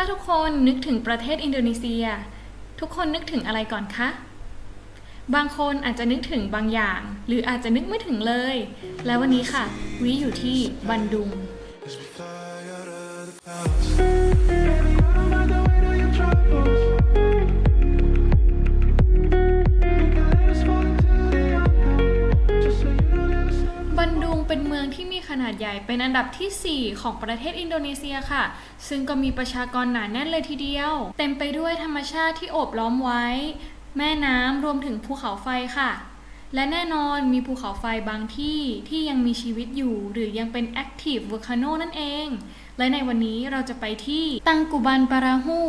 าทุกคนนึกถึงประเทศอินโดนีเซีย ทุกคนนึกถึงอะไรก่อนคะ บางคนอาจจะนึกถึงบางอย่าง หรืออาจจะนึกไม่ถึงเลย แล้ววันนี้ค่ะวิอยู่ที่บันดุง ขนาดใหญ่เป็นอันดับทีสี่ 4 ของประเทศอินโดนีเซียค่ะ ซึ่งก็มีประชากรหนาแน่นเลยทีเดียว เต็มไปด้วยธรรมชาติที่โอบล้อมไว้ แม่น้ำรวมถึงภูเขาไฟค่ะ และแน่นอนมีภูเขาไฟบางที่ที่ยังมีชีวิตอยู่ หรือยังเป็น active volcano นั่นเอง และในวันนี้เราจะไปที่ตังกุบันปาราฮู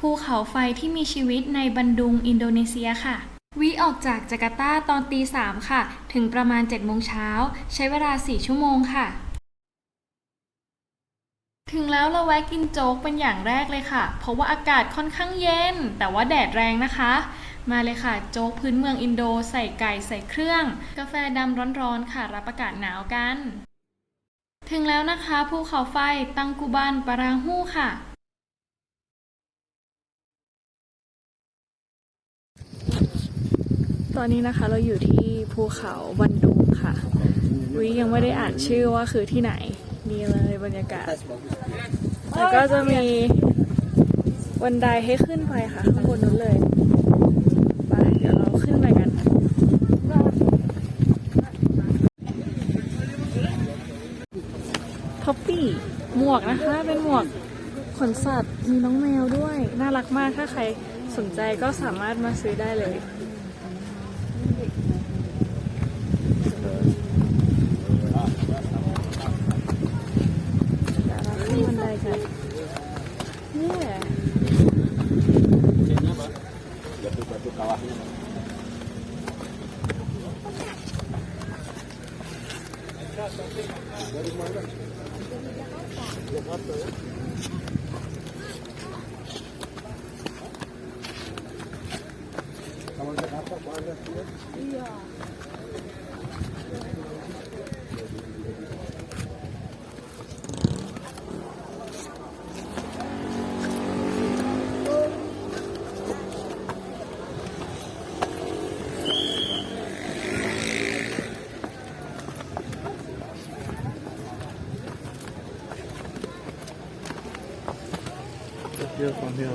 ภูเขาไฟที่มีชีวิตในบันดุงอินโดนีเซียค่ะ วิออกจากจาการ์ตาตอนตีสามค่ะ ถึงประมาณ7จ็ดโมงเช้า ใช้เวลา 4 ชั่วโมงค่ะ ถึงแล้วเราแวะกินโจ๊กเป็นอย่างแรกเลยค่ะ เพราะว่าอากาศค่อนข้างเย็น แต่ว่าแดดแรงนะคะ มาเลยค่ะ โจ๊กพื้นเมืองอินโดใส่ไก่ใส่เครื่อง กาแฟดำร้อนๆค่ะ รับอากาศหนาวกัน ถึงแล้วนะคะภูเขาไฟตังกุบันปาราฮูค่ะ ตอนนี้นะคะเราอยู่ที่ภูเขาบันดุงค่ะ วิยังไม่ได้อ่านชื่อว่าคือที่ไหน นี่เลยบรรยากาศ แล้วก็จะมีบันไดให้ขึ้นไปค่ะข้างบนนู้นเลย ไปเดี๋ยวเราขึ้นไปกันท็อปปี้ หมวกนะคะ เป็นหมวกขนสัตว์ มีน้องแมวด้วย น่ารักมากถ้าใครสนใจก็สามารถมาซื้อได้เลย เดี๋ยวเราขึ้นบันไดกันเนี่ย เยอะความเที่ยว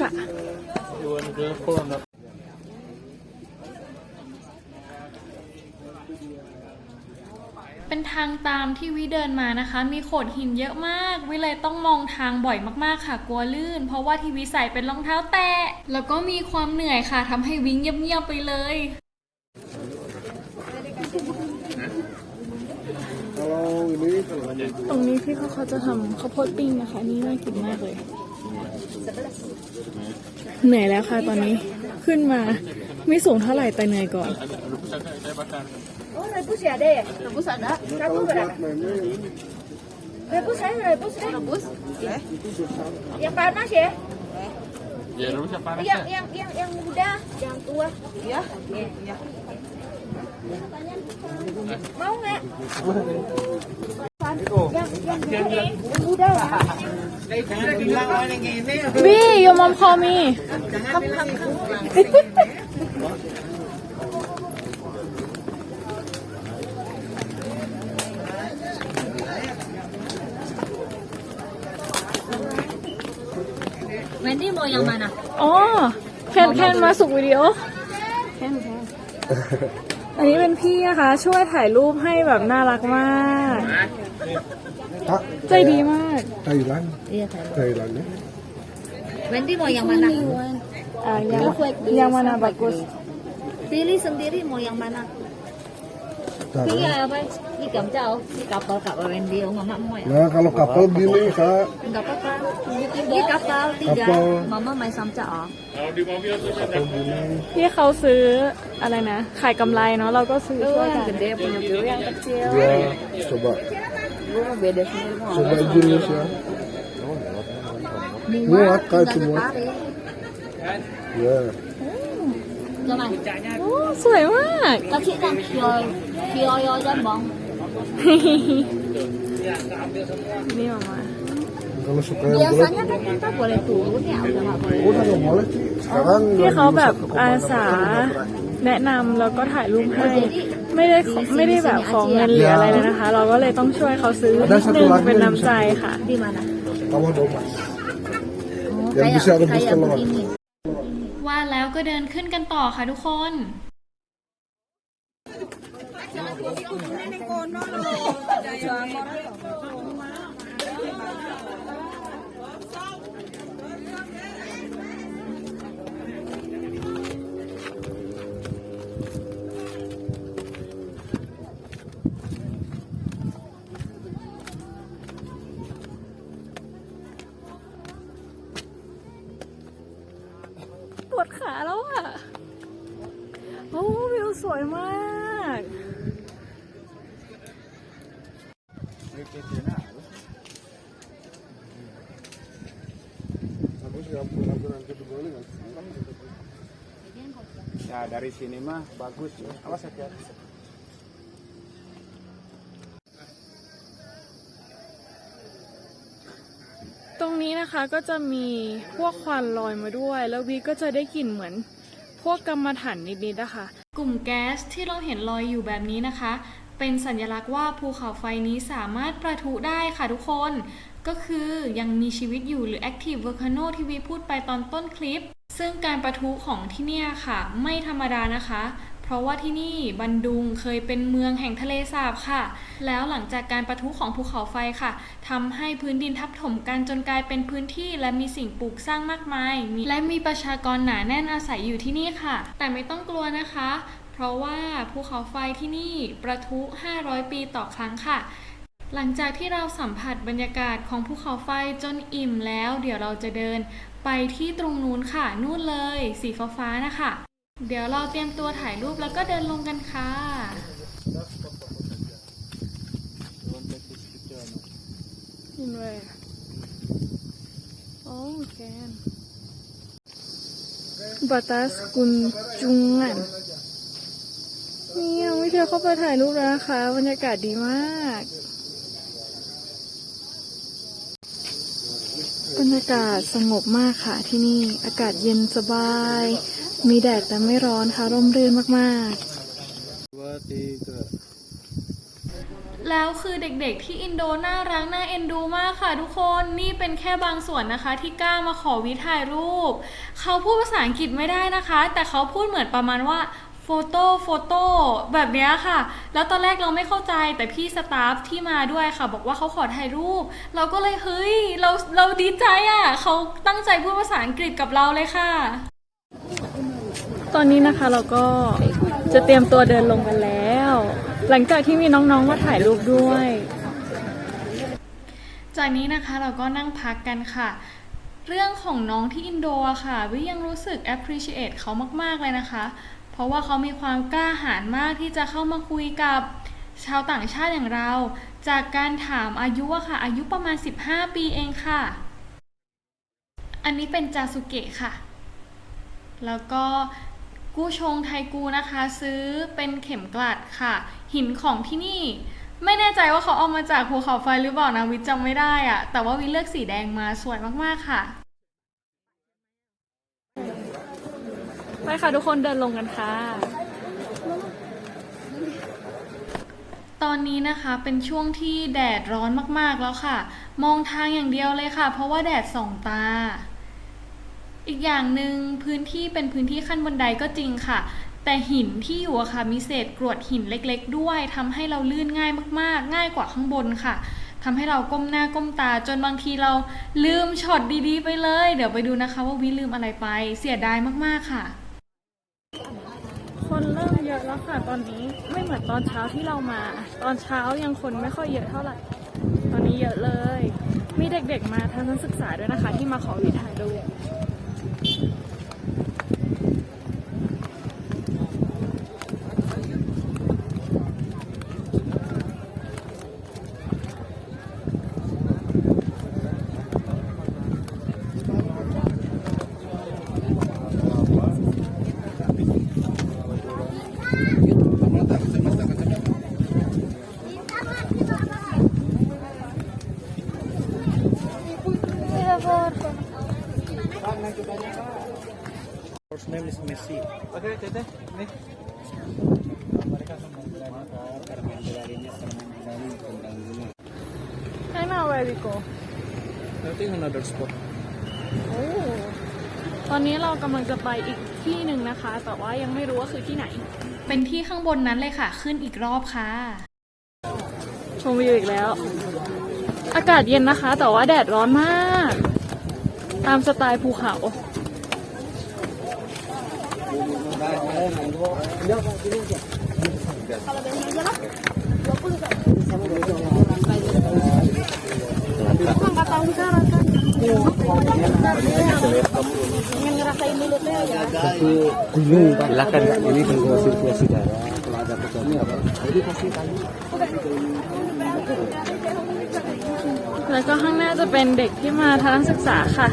กะอยู่บนเรือโค้งครับเป็นทางตามที่วิเดินมานะคะ มีโขดหินเยอะมาก วิเลยต้องมองทางบ่อยมากๆค่ะ กลัวลื่น เพราะว่าที่วิใส่เป็นรองเท้าแตะ แล้วก็มีความเหนื่อยค่ะทำให้วิ่งเงียบๆไปเลย ตรงนี้พี่เขาเขาจะทำข้าวโพดปิ้งนะคะ นี่น่ากินมากเลย เหนื่อยแล้วค่ะตอนนี้ขึ้นมาไม่สูงเท่าไหร่แต่เหนื่อยก่อน Oh, Mau nggak? Yang yang yang, yang muda ya. บีโยมอมคอมี Wendy mau yang mana? อ๋อแคนแค นมาสุกวิดีโอแคนแคนอันนี้เป็นพี่นะคะ ช่วยถ่ายรูปให้แบบน่ารักมาก ใจดีมาก Thailand Iya kan. Thailand ya Wendy mau yang mana? อ่ายังยังมานาบักุส Pilih sendiri mau yang mana? Bentar Iya ya. apa? Di kapal, di kapal kapal yang dia mama mau ya. Nah kalau kapal gini kak, Enggak apa-apa. Di kapal tiga. Kapal. Mama main samca oh. kapal gini. ที่เขาซื้ออะไรนะ ขายกำไรเนาะเราก็ซื้อ Itu ช่วยกั yang น gede punya biru yang kecil. Ya coba Lu mah beda semua. coba jenis ya. Muat kak itu muat. Tarik. Ya. Coba. โอ้สวยมาก Kecil kan kio kio yo jambong. นี่ออกมา Kalau suka yang bulat, Biasanya kan kita boleh turun ya, udah nggak boleh. udah nggak boleh sih. Sekarang ที่ lagi เขาแบบ satu อา koma สา delapan. แนะนำแล้วก็ถ่ายรูปให้ ไม่ได้ขอไม่ได้แบบของเงินหรืออะไรเลยนะคะ เราก็เลยต้องช่วยเขาซื้อนิดนึงเป็นน้ำใจค่ะ Di mana? Kawan domas. Oh, Yang bisa rebus kayak telur. begini. ว่าแล้วก็เดินขึ้นกันต่อค่ะทุกคน ปวดขาแล้วอะ โอ้วิวสวยมาก Habis ya penampilan kedua ini nggak? Ya dari sini mah bagus ya. Awas hati-hati. ตรงนี้นะคะก็จะมีพวกควันลอยมาด้วย แล้ววีก็จะได้กลิ่นเหมือนพวกกรรมฐานนิดๆนะคะ กลุ่มแก๊สที่เราเห็นลอยอยู่แบบนี้นะคะ เป็นสัญลักษณ์ว่าภูเขาไฟนี้สามารถประทุได้ค่ะทุกคน ก็คือยังมีชีวิตอยู่หรือ active volcano ที่วีพูดไปตอนต้นคลิป ซึ่งการประทุของที่เนี่ยค่ะ ไม่ธรรมดานะคะ เพราะว่าที่นี่บันดุงเคยเป็นเมืองแห่งทะเลสาบค่ะ แล้วหลังจากการประทุของภูเขาไฟค่ะทำให้พื้นดินทับถมกันจนกลายเป็นพื้นที่และมีสิ่งปลูกสร้างมากมายมและมีประชากรหนาแน่นอาศัยอยู่ที่นี่ค่ะ แต่ไม่ต้องกลัวนะคะ เพราะว่าภูเขาไฟที่นี่ประทุ 500 ปีต่อครั้งค่ะ หลังจากที่เราสัมผัสบรรยากาศของภูเขาไฟจนอิ่มแล้ว เดี๋ยวเราจะเดินไปที่ตรงนู้นค่ะ นู่นเลย สีฟ้าๆนะคะ เดี๋ยวเราเตรียมตัวถ่ายรูปแล้วก็เดินลงกันค่ะ In where? Oh, can. Batas Kunjungan นี่ยังไม่เจอเข้าไปถ่ายรูปแล้วนะคะบรรยากาศดีมากบรรยากาศสงบมากค่ะที่นี่อากาศเย็นสบาย มีแดดแต่ไม่ร้อนค่ะร่มรื่นมากๆแล้วคือเด็กๆที่อินโดน่ารักน่าเอ็นดูมากค่ะทุกคนนี่เป็นแค่บางส่วนนะคะ ที่กล้ามาขอวิถ่ายรูป เขาพูดภาษาอังกฤษไม่ได้นะคะ แต่เขาพูดเหมือนประมาณว่า โฟโต้โฟโต้แบบเนี้ยค่ะ แล้วตอนแรกเราไม่เข้าใจแต่พี่สตาฟที่มาด้วยค่ะ บอกว่าเขาขอถ่ายรูป เราก็เลยเฮ้ย เราเราดีใจอะเขาตั้งใจพูดภาษาอังกฤษกับเราเลยค่ะ ตอนนี้นะคะเราก็จะเตรียมตัวเดินลงกันแล้ว หลังจากที่มีน้องๆมาถ่ายรูปด้วย จากนี้นะคะเราก็นั่งพักกันค่ะเรื่องของน้องที่อินโดอะค่ะวิยังรู้สึก appreciate เขามาก ๆ เลยนะคะ เพราะว่าเขามีความกล้าหาญมากที่จะเข้ามาคุยกับชาวต่างชาติอย่างเรา จากการถามอายุอะค่ะ อายุประมาณ 15 ปีเองค่ะ อันนี้เป็นจาสุเกะค่ะ แล้วก็กู้ชงไทกูนะคะ ซื้อเป็นเข็มกลัดค่ะ หินของที่นี่ไม่แน่ใจว่าเขาเอามาจากภูเขาไฟหรือเปล่านะวิทย์จำไม่ได้อะแต่ว่าวิเลือกสีแดงมาสวยมากๆค่ะ ไปค่ะทุกคนเดินลงกันค่ะ ตอนนี้นะคะเป็นช่วงที่แดดร้อนมากๆแล้วค่ะ มองทางอย่างเดียวเลยค่ะ เพราะว่าแดดส่องตา อีกอย่างหนึ่งพื้นที่เป็นพื้นที่ขั้นบันไดก็จริงค่ะ แต่หินที่อยู่อะค่ะมีเศษกรวดหินเล็กๆ ด้วยทำให้เราลื่นง่ายมากๆ ง่ายกว่าข้างบนค่ะทำให้เราก้มหน้าก้มตาจนบางทีเราลืมช็อตดีๆ ไปเลย เดี๋ยวไปดูนะคะว่าวิลืมอะไรไป เสียดายมากๆค่ะ ริ่มเยอะแล้วค่ะตอนนี้ไม่เหมือนตอนเช้าที่เรามา ตอนเช้ายังคนไม่ค่อยเยอะเท่าไหร่ ตอนนี้เยอะเลย มีเด็กๆมาทัศนศึกษาด้วยนะคะ ที่มาขอวิถ่ายรูป First name is Messi. Oke, Tete. Nih. Mereka sama motor, Carmen Gelarinya Carmen Gelari tentang ini. ให้มาเวริ โก I think another spot. โอ้ตอนนี้เรากำลังจะไปอีกที่หนึ่งนะคะ แต่ว่ายังไม่รู้ว่าคือที่ไหน เป็นที่ข้างบนนั้นเลยค่ะ ขึ้นอีกรอบค่ะ ชมวิวอีกแล้ว อากาศเย็นนะคะ แต่ว่าแดดร้อนมาก ตามสไตล์ภูเขา Gunung, silakan ini tunggu sirkulasi darah. Kalau ada pesannya apa? Jadi pasti tanya. แล้วก็ข้างหน้าจะเป็นเด็กที่มาทัศนศึกษาค่ะ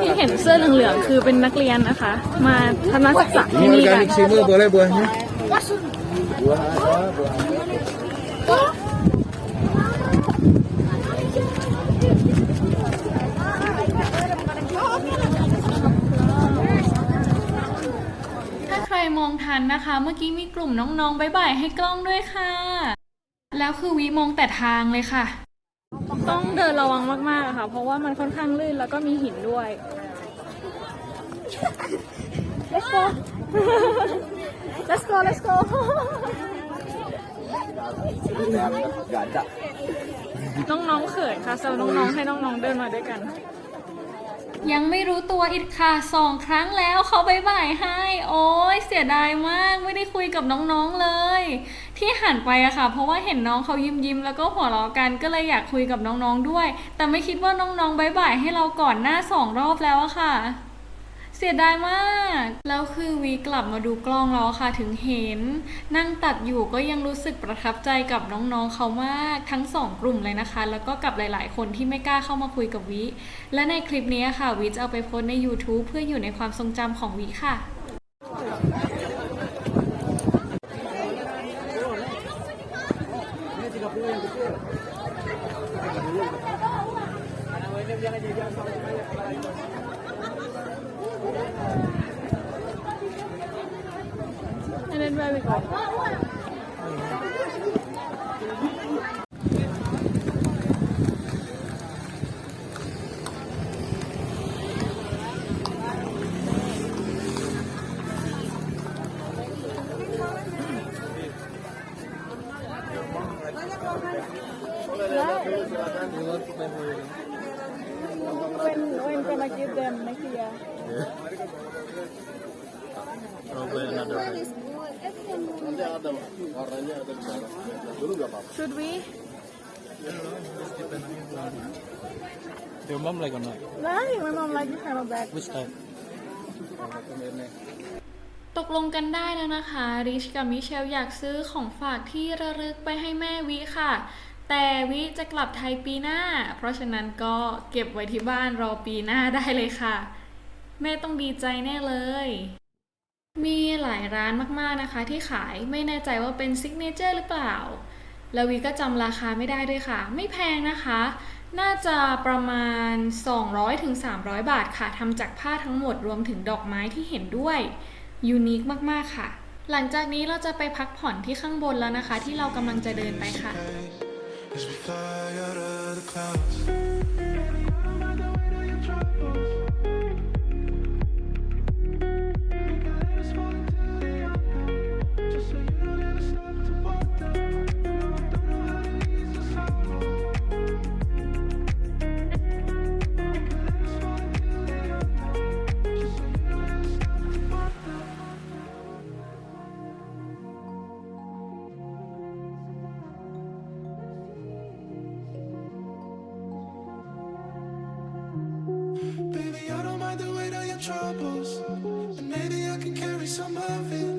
ที่เห็นเสื้อเหลืองๆคือเป็นนักเรียนนะคะ มาทัศนศึกษาที่นี่กัน Sini boleh buahnya. Buah ada, buah ถ้าใครมองทันนะคะ เมื่อกี้มีกลุ่มน้องๆบายบายให้กล้องด้วยค่ะ แล้วคือวิมองแต่ทางเลยค่ะ ต้องเดินระวังมากๆอะค่ะ เพราะว่ามันค่อนข้างลื่นแล้วก็มีหินด้วย Let's go Let's go Let's go Gak ada. น้องๆเขินค่ะสำหรับน้องๆให้น้องๆเดินมาด้วยกัน ยังไม่รู้ตัวอีกค่ะสองครั้งแล้วเขาบายบายให้ โอ้ยเสียดายมากไม่ได้คุยกับน้องๆเลย ที่หันไปอะค่ะ เพราะว่าเห็นน้องเขายิ้มยิ้มๆแล้วก็หัวเราะกันก็เลยอยากคุยกับน้องๆด้วย แต่ไม่คิดว่าน้องๆบายบายให้เราก่อนหน้าสองรอบแล้วอะค่ะ เสียดายมาก แล้วคือวีกลับมาดูกล้องแล้วค่ะถึงเห็น นั่งตัดอยู่ก็ยังรู้สึกประทับใจกับน้องๆเขามากทั้งสองกลุ่มเลยนะคะ แล้วก็กับหลายๆ คนที่ไม่กล้าเข้ามาคุยกับวิและในคลิปนี้ค่ะวิจะเอาไปโพสใน YouTube เพื่ออยู่ในความทรงจำของวิค่ะ When when gonna give them next year? Should we? Your mom like or not? Like my mom like this kind of bag. Which type? ตกลงกันได้แล้วนะคะ ริชกับมิเชลอยากซื้อของฝากที่ระลึกไปให้แม่วิค่ะ แต่วิจะกลับไทยปีหน้า เพราะฉะนั้นก็เก็บไว้ที่บ้านรอปีหน้าได้เลยค่ะ แม่ต้องดีใจแน่เลย มีหลายร้านมากๆนะคะที่ขายไม่แน่ใจว่าเป็นซิกเนเจอร์หรือเปล่า แล้ววีก็จำราคาไม่ได้ด้วยค่ะ ไม่แพงนะคะ น่าจะประมาณ 200-300 บาทค่ะทำจากผ้าทั้งหมดรวมถึงดอกไม้ที่เห็นด้วยยูนิคมากๆค่ะ หลังจากนี้เราจะไปพักผ่อนที่ข้างบนแล้วนะคะ ที่เรากำลังจะเดินไปค่ะ As we fly out of the clouds. Some of it.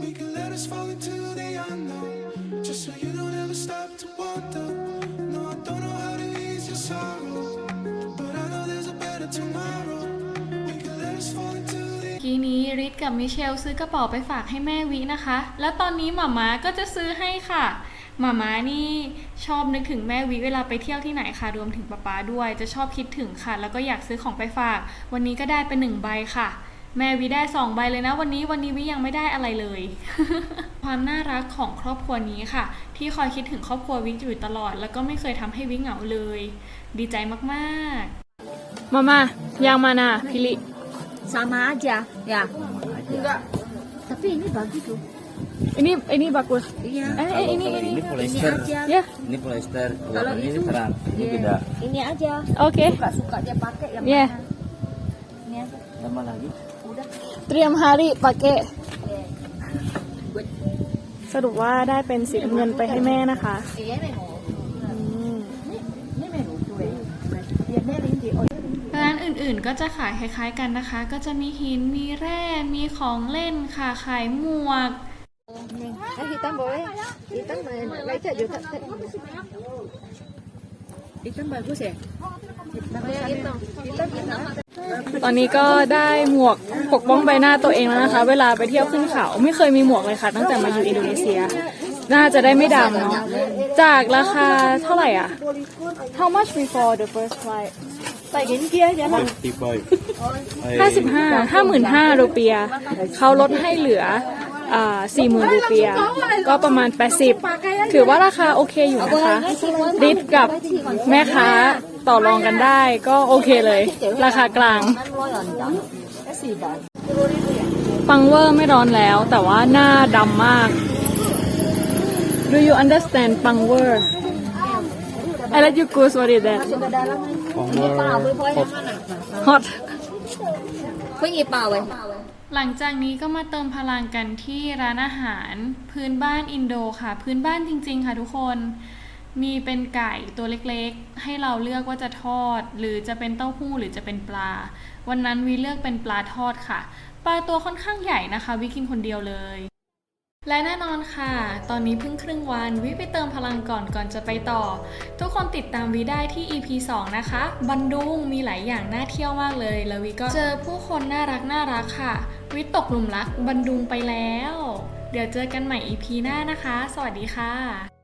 We can let us fall into the unknown, just so you don't ever stop to wonder. No, I don't know how to ease your sorrow, but I know there's a better tomorrow. กี้นี้ริทกับมิเชลซื้อกระเป๋าไปฝากให้แม่วินะคะ แล้วตอนนี้หม่าม้าก็จะซื้อให้ค่ะ หม่าม้านี่ชอบนึกถึงแม่วิเวลาไปเที่ยวที่ไหนค่ะ รวมถึงป๊าป๊าด้วย จะชอบคิดถึงค่ะ แล้วก็อยากซื้อของไปฝาก วันนี้ก็ได้ไปหนึ่งใบค่ะ แม่วิได้สองใบเลยนะวันนี้วันนี้วิยังไม่ได้อะไรเลย ความน่ารักของครอบครัวนี้ค่ะ ที่คอยคิดถึงครอบครัววิอยู่ตลอด แล้วก็ไม่เคยทำให้วิเหงาเลย ดีใจมากๆ มามายังมานาพิลิ Sama aja, ya. Enggak. Tapi ini bagus tuh. Ini ini bagus. Iya. Eh, eh, ini ini. ini polyester. aja. Ya, Ini polyester. Kalau ini itu- terang. Ini Iya. beda. Ini aja. oke. Suka suka dia pakai yang Iya. mana? Ini aja. Tambah lagi. Udah. เตรียมฮาริปาเกะสรุปว่าได้เป็นสีน้ำเงินไปให้แม่นะคะ Iya nih mau. อืม Ini menu tuh ya. Dia melin di oh. ร้านอื่นๆก็จะขายคล้ายๆกันนะคะ ก็จะมีหิน มีแร่ มีของเล่นค่ะ ขายหมวก Nih, eh, hitam boleh. Hitam boleh. Baca juga. Hitam bagus ya? ตอนนี้ก็ได้หมวกปกป้องใบหน้าตัวเองแล้วนะคะ เวลาไปเที่ยวขึ้นเขาไม่เคยมีหมวกเลยค่ะ ตั้งแต่มาอยู่อินโดนีเซีย น่าจะได้ไม่ดำเนาะจากราคาเท่าไหร่อะ How much before the first flight Tại đến kia chứ mà. Tiboy. ห้าสิบห้าห้าหมื่นห้ารูเปียเขาลดให้เหลืออ่าสี่หมื่นรูเปีย ก็ประมาณแปดสิบถือว่าราคาโอเคอยู่นะคะริดกับแม่ค้า ต่อรองกันได้ก็โอเคเลย ราคากลาง Cái gì vậy? ฟังเวอร์ไม่ร้อนแล้ว แต่ว่าหน้าดำมาก Do you understand ปังเวอร์ I let you go what is that Ke dalam nih. Ini pau với voi yang mana? hot Với gì pau vậy? หลังจากนี้ก็มาเติมพลังกันที่ร้านอาหาร พื้นบ้านอินโดค่ะ พื้นบ้านจริง ๆ ค่ะทุกคน มีเป็นไก่ตัวเล็กๆ ให้เราเลือกว่าจะทอด หรือจะเป็นเต้าหู้หรือจะเป็นปลา วันนั้นวีเลือกเป็นปลาทอดค่ะ ปลาตัวค่อนข้างใหญ่นะคะวิกินคนเดียวเลย และแน่นอนค่ะ ตอนนี้เพิ่งครึ่งวันวิไปเติมพลังก่อนก่อนจะไปต่อ ทุกคนติดตามวิได้ที่ EP 2 นะคะ บันดุงมีหลายอย่างน่าเที่ยวมากเลย แล้ววิก็เจอผู้คนน่ารักน่ารักค่ะ วิตกหลุมรักบันดุงไปแล้ว เดี๋ยวเจอกันใหม่ EP หน้านะคะ สวัสดีค่ะ